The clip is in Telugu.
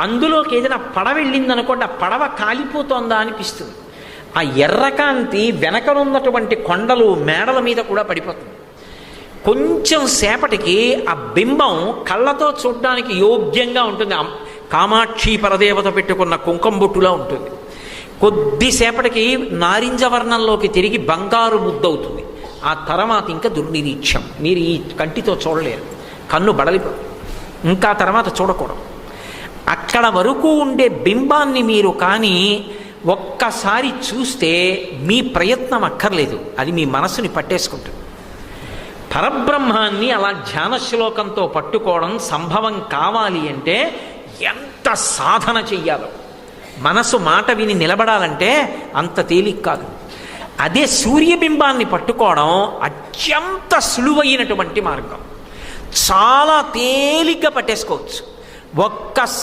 అందులోకి ఏదైనా పడవ వెళ్ళిందనుకోండి ఆ పడవ కాలిపోతోందా అనిపిస్తుంది. ఆ ఎర్రకాంతి వెనకనున్నటువంటి కొండలు మేడల మీద కూడా పడిపోతుంది. కొంచెం సేపటికి ఆ బింబం కళ్ళతో చూడడానికి యోగ్యంగా ఉంటుంది. కామాక్షి పరదేవత పెట్టుకున్న కుంకుమ బొట్టులా ఉంటుంది. కొద్దిసేపటికి నారింజ వర్ణంలోకి తిరిగి బంగారు ముద్దవుతుంది ఆ తర్వాత ఇంకా దుర్నిరీక్షం. మీరు ఈ కంటితో చూడలేరు. కన్ను బడలిపో ఇంకా తర్వాత చూడకూడదు. అక్కడ వరకు ఉండే బింబాన్ని మీరు కానీ ఒక్కసారి చూస్తే మీ ప్రయత్నం అక్కర్లేదు. అది మీ మనసుని పట్టేసుకుంటుంది. పరబ్రహ్మాన్ని అలా ధ్యాన శ్లోకంతో పట్టుకోవడం సంభవం కావాలి అంటే ఎంత సాధన చెయ్యాలో. మనసు మాట విని నిలబడాలంటే అంత తేలిక కాదు. అదే సూర్యబింబాన్ని పట్టుకోవడం అత్యంత సులువైనటువంటి మార్గం. చాలా తేలిగ్గా పట్టేసుకోవచ్చు. ఒక్కసారి